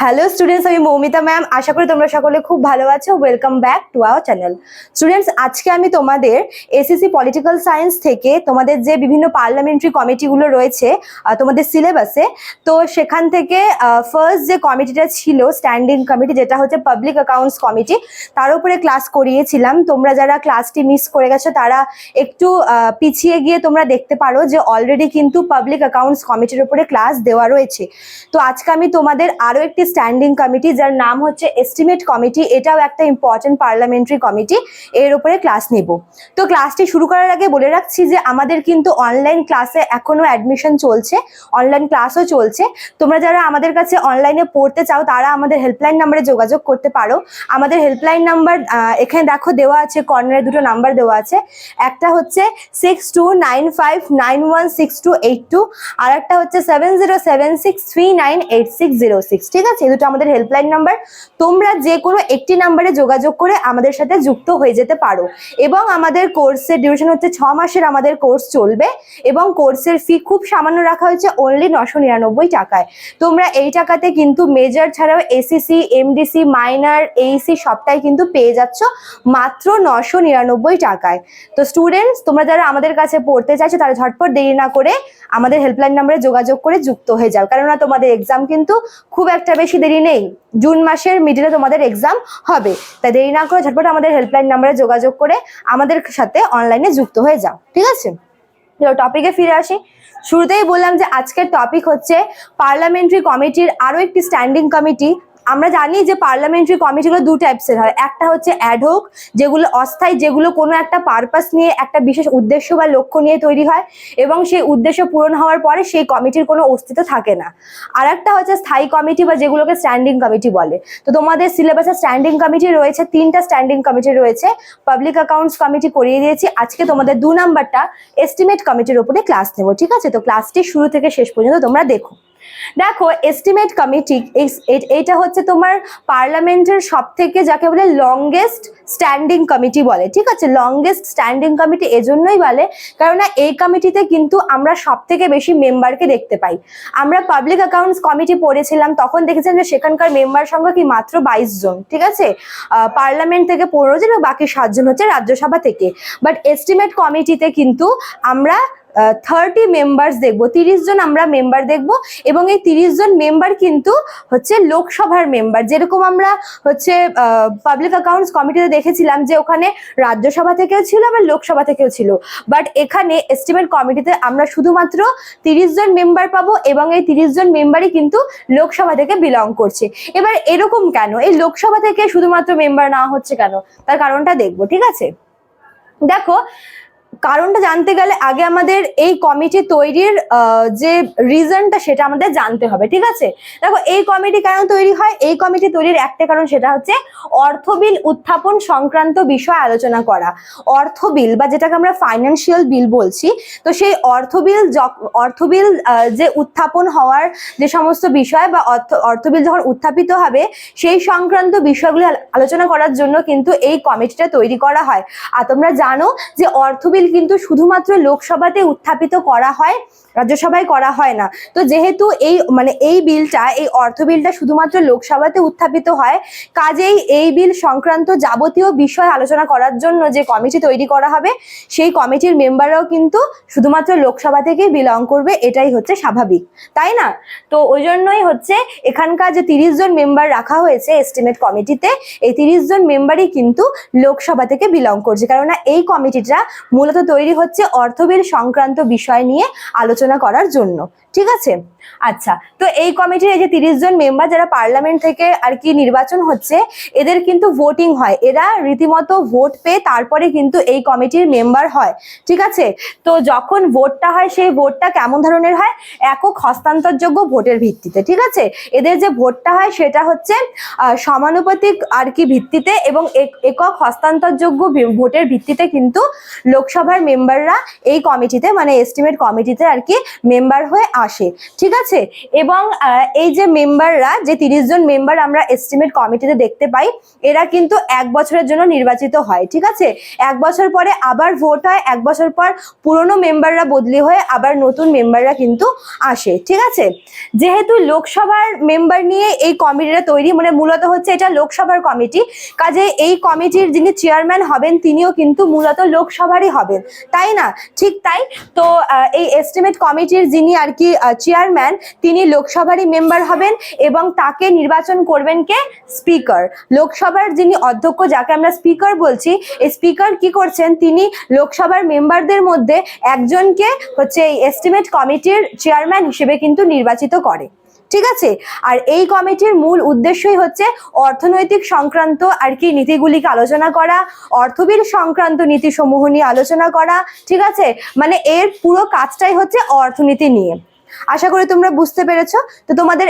Hello students আমি Moumita ma'am আশা করি তোমরা সকলে খুব ভালো আছো। Welcome back to our channel students আজকে আমি তোমাদের এসএসসি পলিটিক্যাল সায়েন্স থেকে তোমাদের যে বিভিন্ন পার্লামেন্টারি কমিটিগুলো রয়েছে তোমাদের সিলেবাসে তো সেখান থেকে ফার্স্ট যে কমিটিটা ছিল স্ট্যান্ডিং কমিটি যেটা হচ্ছে পাবলিক অ্যাকাউন্টস কমিটি তার উপরে ক্লাস করিয়েছিলাম। তোমরা যারা ক্লাসটি মিস করে গেছো, তারা একটু পিছিয়ে গিয়ে তোমরা দেখতে পারো যে অলরেডি কিন্তু পাবলিক অ্যাকাউন্টস কমিটির উপরে ক্লাস দেওয়া রয়েছে। তো আজকে আমি তোমাদের আরও একটি স্ট্যান্ডিং কমিটি যার নাম হচ্ছে এস্টিমেট কমিটি এটাও একটা ইম্পর্টেন্ট পার্লামেন্টারি কমিটি এর উপরে ক্লাস নিব। তো ক্লাসটি শুরু করার আগে বলে রাখছি যে আমাদের কিন্তু অনলাইন ক্লাসে এখনও অ্যাডমিশন চলছে। অনলাইন ক্লাসও চলছে। তোমরা যারা আমাদের কাছে অনলাইনে পড়তে চাও, তারা আমাদের হেল্পলাইন নাম্বারে যোগাযোগ করতে পারো। আমাদের হেল্পলাইন নাম্বার এখানে দেখো দেওয়া আছে কর্নারে দুটো নাম্বার দেওয়া আছে। একটা হচ্ছে six two nine five nine one six two eight two আর একটা হচ্ছে seven zero seven six three nine eight six zero six ঠিক আছে এই দুটো আমাদের হেল্পলাইন নাম্বার তোমরা যে কোনো একটি নাম্বারে যোগাযোগ করে আমাদের সাথে যুক্ত হয়ে যেতে পারো। এবং আমাদের কোর্সের ডিউরেশন হচ্ছে ছ মাসের আমাদের কোর্স চলবে। এবং কোর্সের ফি খুব সামান্য রাখা হয়েছে অনলি নশো নিরানব্বই টাকায়। তোমরা এই টাকাতে কিন্তু মেজর ছাড়াও এসিসি এমডিসি মাইনার এইসি সবটাই কিন্তু পেয়ে যাচ্ছ মাত্র নশো নিরানব্বই টাকায়। তো স্টুডেন্টস তোমরা যারা আমাদের কাছে পড়তে চাইছো, তারা ঝটপট দেরি না করে আমাদের হেল্পলাইন নাম্বারে যোগাযোগ করে যুক্ত হয়ে যাও। কেননা তোমাদের এক্সাম কিন্তু খুব একটা বেশি দেরি নেই। জুন মাসের মিডিলে তোমাদের এক্সাম হবে। তাই দেরি না করে ঝটপট আমাদের হেল্পলাইন নাম্বারে যোগাযোগ করে আমাদের সাথে অনলাইনে যুক্ত হয়ে যাও। ঠিক আছে? টপিকে ফিরে আসি। শুরুতেই বললাম যে আজকের টপিক হচ্ছে পার্লামেন্টারি কমিটির আরও একটি স্ট্যান্ডিং কমিটি আমরা জানি যে পার্লামেন্টারি কমিটিগুলো দু টাইপসের হয়। একটা হচ্ছে অ্যাডহোক যেগুলো অস্থায়ী, যেগুলো কোনো একটা পারপাস নিয়ে, একটা বিশেষ উদ্দেশ্য বা লক্ষ্য নিয়ে তৈরি হয় এবং সেই উদ্দেশ্য পূরণ হওয়ার পরে সেই কমিটির কোনো অস্তিত্ব থাকে না। আর একটা হচ্ছে স্থায়ী কমিটি বা যেগুলোকে স্ট্যান্ডিং কমিটি বলে। তো তোমাদের সিলেবাসে স্ট্যান্ডিং কমিটি রয়েছে, তিনটা স্ট্যান্ডিং কমিটি রয়েছে। পাবলিক অ্যাকাউন্টস কমিটি করিয়ে দিয়েছি। আজকে তোমাদের দু নাম্বারটা এস্টিমেট কমিটির উপরে ক্লাস নেব, ঠিক আছে? তো ক্লাসটি শুরু থেকে শেষ পর্যন্ত তোমরা দেখো। দেখো এস্টিমেট কমিটি এটা হচ্ছে তোমার পার্লামেন্টের সব থেকে যাকে বলে লংগেস্ট স্ট্যান্ডিং কমিটি বলে, ঠিক আছে? লংগেস্ট স্ট্যান্ডিং কমিটি এজন্যই বলে, কেননা এই কমিটিতে কিন্তু আমরা সব থেকে বেশি মেম্বারকে দেখতে পাই। আমরা পাবলিক অ্যাকাউন্টস কমিটি পড়েছিলাম, তখন দেখেছিলাম যে সেখানকার মেম্বার সংখ্যা কি মাত্র বাইশ জন, ঠিক আছে? পার্লামেন্ট থেকে পনেরো জন বাকি সাতজন হচ্ছে রাজ্যসভা থেকে। বাট এস্টিমেট কমিটিতে কিন্তু আমরা থার্টি মেম্বার্স দেখব। তিরিশ জন আমরা মেম্বার দেখব এবং এই তিরিশ জন মেম্বার কিন্তু হচ্ছে লোকসভার মেম্বার যেরকম আমরা হচ্ছে পাবলিক অ্যাকাউন্টস কমিটিতে দেখেছিলাম যে ওখানে রাজ্যসভা থেকেও ছিল আবার লোকসভা থেকেও ছিল। বাট এখানে এস্টিমেট কমিটিতে আমরা শুধুমাত্র তিরিশ জন মেম্বার পাবো এবং এই তিরিশ জন মেম্বারই কিন্তু লোকসভা থেকে বিলং করছে। এবার এরকম কেন? এই লোকসভা থেকে শুধুমাত্র মেম্বার না হচ্ছে কেন? তার কারণটা দেখব, ঠিক আছে? দেখো কারণটা জানতে গেলে আগে আমাদের এই কমিটি তৈরির যে রিজনটা সেটা আমাদের জানতে হবে, ঠিক আছে? দেখো, এই কমিটি কেন তৈরি হয়? এই কমিটি তৈরির একটা কারণ সেটা হচ্ছে অর্থ বিল উত্থাপন সংক্রান্ত বিষয় আলোচনা করা। অর্থ বিল বা যেটাকে আমরা ফাইন্যান্সিয়াল বিল বলছি, তো সেই অর্থ বিল অর্থ বিল যে উত্থাপন হওয়ার যে সমস্ত বিষয় বা অর্থ অর্থ বিল যখন উত্থাপিত হবে, সেই সংক্রান্ত বিষয়গুলো আলোচনা করার জন্য কিন্তু এই কমিটিটা তৈরি করা হয়। আর তোমরা জানো যে অর্থ বিল কিন্তু শুধুমাত্র লোকসভাতে উত্থাপিত করা হয়, রাজ্যসভায় করা হয় না। তো যেহেতু এই মানে এই বিলটা, এই অর্থ বিলটা শুধুমাত্র লোকসভাতে উত্থাপিত হয়, কাজেই এই বিল সংক্রান্ত যাবতীয় বিষয় আলোচনা করার জন্য যে কমিটি তৈরি করা হবে, সেই কমিটির মেম্বাররাও কিন্তু শুধুমাত্র লোকসভা থেকেই বিলং করবে, এটাই হচ্ছে স্বাভাবিক। তাই না? তো ওই জন্যই হচ্ছে এখানকার যে তিরিশ জন মেম্বার রাখা হয়েছে এস্টিমেট কমিটিতে, এই তিরিশ জন মেম্বারই কিন্তু লোকসভা থেকে বিলং করছে। কেননা এই কমিটিটা মূলত তৈরি হচ্ছে অর্থবিল সংক্রান্ত বিষয় নিয়ে আলোচনা করার জন্য। ঠিক আছে? আচ্ছা তো এই কমিটির এই যে তিরিশ জন মেম্বার যারা পার্লামেন্ট থেকে আর কি নির্বাচন হচ্ছে, এদের কিন্তু ভোটিং হয়। এরা রীতিমতো ভোট পেয়ে তারপরে কিন্তু এই কমিটির মেম্বার হয়। ঠিক আছে? তো যখন ভোটটা হয়, সেই ভোটটা কেমন ধরনের হয়? একক হস্তান্তরযোগ্য ভোটের ভিত্তিতে। ঠিক আছে? এদের যে ভোটটা হয়, সেটা হচ্ছে সমানুপাতিক আর কি ভিত্তিতে এবং এক- একক হস্তান্তরযোগ্য ভোটের ভিত্তিতে কিন্তু লোকসভার মেম্বাররা এই কমিটিতে মানে এস্টিমেট কমিটিতে আর কি মেম্বার হয়ে আসে, ঠিক আছে? এবং এই যে মেম্বাররা, যে তিরিশ জন মেম্বার আমরা এস্টিমেট কমিটিতে দেখতে পাই, এরা কিন্তু এক বছরের জন্য নির্বাচিত হয়, ঠিক আছে? এক বছর পরে আবার ভোট হয়, এক বছর পর পুরনো মেম্বাররা বদলি হয়ে আবার নতুন মেম্বাররা কিন্তু আসে, ঠিক আছে? যেহেতু লোকসভার মেম্বার নিয়ে এই কমিটিটা তৈরি মানে মূলত হচ্ছে এটা লোকসভার কমিটি কাজে এই কমিটির যিনি চেয়ারম্যান হবেন, তিনিও কিন্তু মূলত লোকসভারই হবেন, তাই না? ঠিক তাই? তো এই এস্টিমেট কমিটির যিনি আর কি চেয়ারম্যান তিনি লোকসভারই মেম্বার হবেন এবং তাকে নির্বাচন করবেন কে? স্পিকার লোকসভার যিনি অধ্যক্ষ, যাকে আমরা স্পিকার বলছি, এই স্পিকার কি করছেন? তিনি লোকসভার মেম্বারদের মধ্যে একজনকে হচ্ছে এই এস্টিমেট কমিটির চেয়ারম্যান হিসেবে কিন্তু নির্বাচিত করে। ঠিক আছে? আর এই কমিটির মূল উদ্দেশ্যই হচ্ছে অর্থনৈতিক সংক্রান্ত আর কি নীতিগুলিকে আলোচনা করা, অর্থবিল সংক্রান্ত নীতিসমূহ নিয়ে আলোচনা করা, ঠিক আছে? মানে এর পুরো কাজটাই হচ্ছে অর্থনীতি নিয়ে। আশা করি তোমরা বুঝতে পেরেছ। তো তোমাদের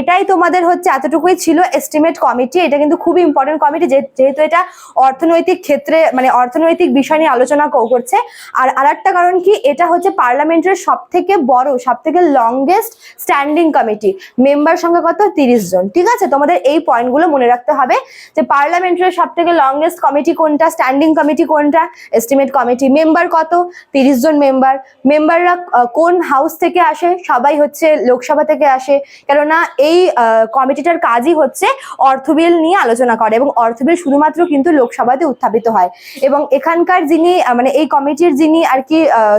এটাই তোমাদের হচ্ছে এতটুকুই ছিল এস্টিমেট কমিটি এটা কিন্তু খুবই ইম্পর্টেন্ট কমিটি যেহেতু এটা অর্থনৈতিক ক্ষেত্রে মানে অর্থনৈতিক বিষয় নিয়ে আলোচনা করছে। আর আরেকটা কারণ কি, এটা হচ্ছে পার্লামেন্টের সব থেকে বড় সব থেকে লংগেস্ট স্ট্যান্ডিং কমিটি মেম্বার সংখ্যা কত? তিরিশ জন। ঠিক আছে? তোমাদের এই পয়েন্টগুলো মনে রাখতে হবে যে পার্লামেন্টের সব থেকে লংগেস্ট কমিটি কোনটা? স্ট্যান্ডিং কমিটি কোনটা? এস্টিমেট কমিটি মেম্বার কত? তিরিশ জন মেম্বার মেম্বাররা কোন হাউস থেকে আসে? সবাই হচ্ছে লোকসভা থেকে আসে। কেননা এই কমিটিটার কাজই হচ্ছে অর্থবিল নিয়ে আলোচনা করে এবং অর্থবিল শুধুমাত্র কিন্তু লোকসভাতে উত্থাপিত হয়। এবং এখানকার যিনি মানে এই কমিটির যিনি আর কি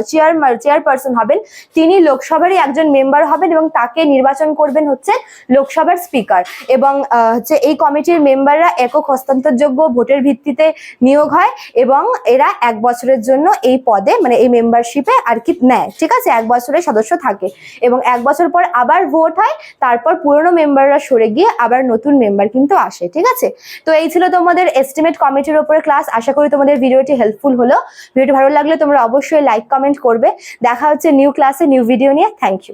চেয়ার, চেয়ারপারসন হবেন, তিনি লোকসভারই একজন মেম্বার হবেন এবং তাকে নির্বাচন করবেন হচ্ছে লোকসভার স্পিকার। এবং হচ্ছে এই কমিটির মেম্বাররা একক হস্তান্তরযোগ্য ভোটের ভিত্তিতে নিয়োগ হয় এবং এরা এক বছরের জন্য এই পদে মানে এই মেম্বারশিপে আর কি নেয়। ঠিক আছে? এক বছরের সদস্য থাকে এবং এক বছর পর আবার ভোট হয় তারপর পুরনো মেম্বাররা সরে গিয়ে আবার নতুন মেম্বার কিন্তু আসে, ঠিক আছে? তো এই ছিল তোমাদের এস্টিমেট কমিটির উপরে ক্লাস আশা করি তোমাদের ভিডিওটি হেল্পফুল হলো। ভিডিওটি ভালো লাগলে তোমরা অবশ্যই লাইক কমেন্ট করবে। দেখা হচ্ছে নিউ ক্লাসে নিউ ভিডিও নিয়ে। Thank you